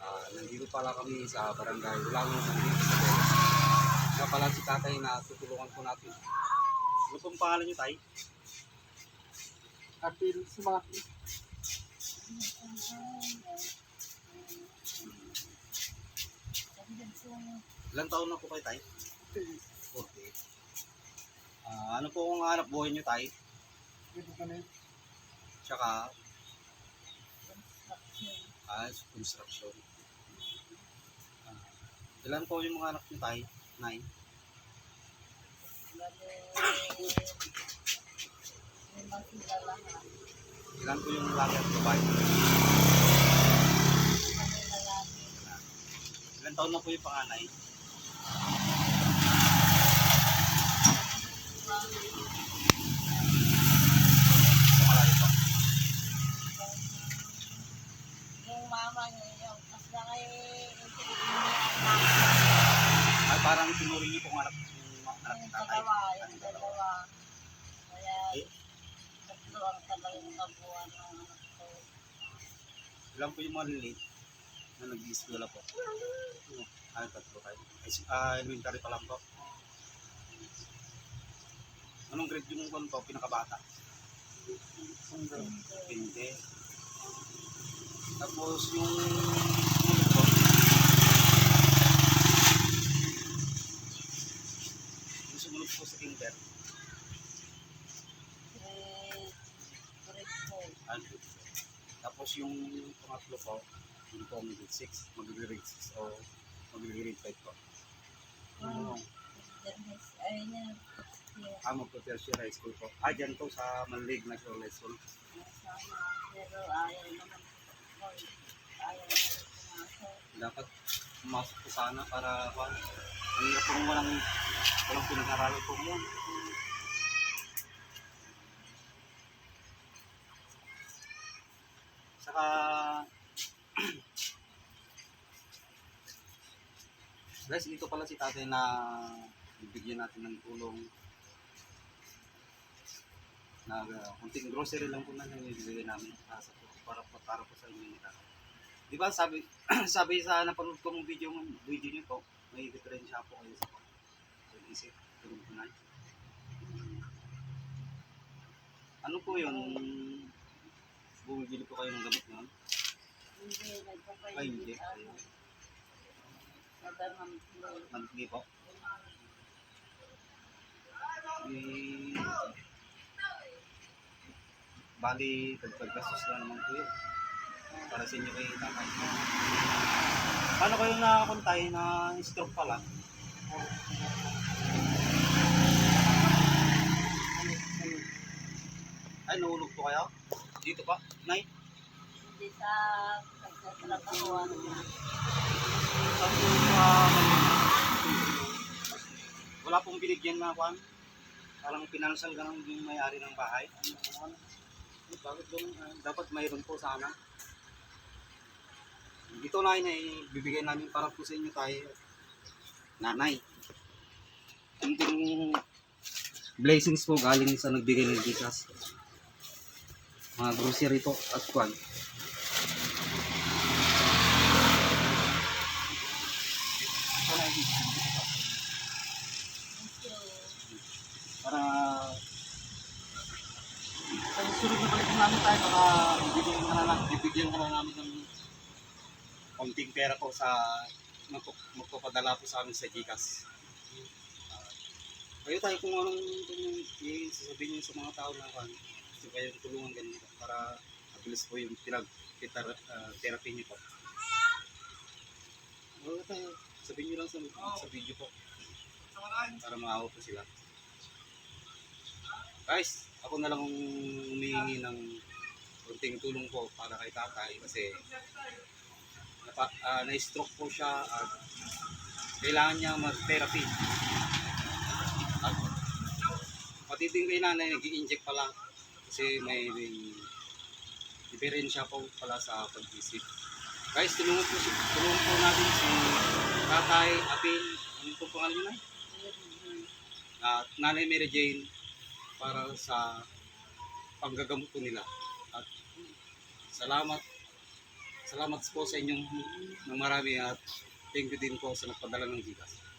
Ah, nandito pala kami sa barangay. Wala nang nandito sa Beres. Siya pala si tatay na tutulungan po natin. Ano pong pangalan niyo, tay? Apil sumaki. Ilan taon na po kayo, tay? 40. Ah, ano po ang hanap buhay niyo, tay? Dito ka na yun. Tsaka, ah, construction. Ah, ilan po yung mga anak niyo, tay? Nine? Ilan po yung lalaki at babae? Ilan taon na po yung panganay? Anak ko. Ilan po yung maliliit na nag-i-eskwela po? Ay, tatlo tayo. Ay, ah, elementary pa lang po. Anong grade yung kwan po, pinakabata? Hindi. Tapos yung sumunod po sa kinder, 100. Tapos yung pangatlo ko, hindi ko mag-grade 6, mag-grade 6 o mag-grade 5 ko. Ah, ano? ah mag-prepare siya high school ko. Ah, dyan to sa Manlig National School. Pero ayaw naman. Dapat pumasok ko sana para, ano, ang kung walang, walang pinag-aralan ko mo. Guys, dito pala si tatay na bibigyan natin ng tulong na uh, kunting grocery lang po na yung ibigay namin para, sa, para, para po sa inyo nila. Di ba sabi sabi sa napanood ko mong video video niyo po, may diferensya po kayo sa pag-isip, tulong po na. Ano po yun? Bumibili po kayo ng gamot noon? Hindi, Ay, nagpapahingi hindi. Ano. Monthly po? Eh, bali, dagdag-gastos na naman po yun. Para sa inyo kay tatay. Paano kayo nakakuntay na stroke pala? Ay, nahulog po kayo? Dito pa? Nay? Hindi sa pagkatrabahuan niya. Wala pong binigyan na kwan? Parang pinansal ng yung may-ari ng bahay? Ano, ano? Eh, Bakit ganun? Ah, dapat mayroon po sana. Ito na ay bibigyan namin para po sa inyo tayo. Nanay. Kunting blessings po galing sa nagbigay ng Gcash. Mga grocery po at kwan. Para sa susunod na balik namin tayo baka bibigyan ka na lang bibigyan ka na namin ng konting pera po sa magpapadala po sa amin sa Gcash. Ah, kayo tayo kung anong kung sasabihin niyo sa mga tao na kan gusto kayo tulungan ganito para mabilis po yung pinag pitar, ah, therapy niyo po. Oo tayo, sabihin niyo lang sa, sa video po para maawa po sila. Guys, ako na lang ang humihingi ng kunting tulong po para kay tatay kasi napa, ah, na-stroke po siya at kailangan niya mag-therapy. At pati din kay nanay nag-i-inject pala kasi may, may diferensya po pala sa pag-isip. Guys, tulungan po, tulungan po natin si tatay, apin, ano po pangalan niya? At nanay Mary Jane para sa panggagamot nila. At salamat salamat po sa inyong ng marami at thank you din po sa nagpadala ng Gcash.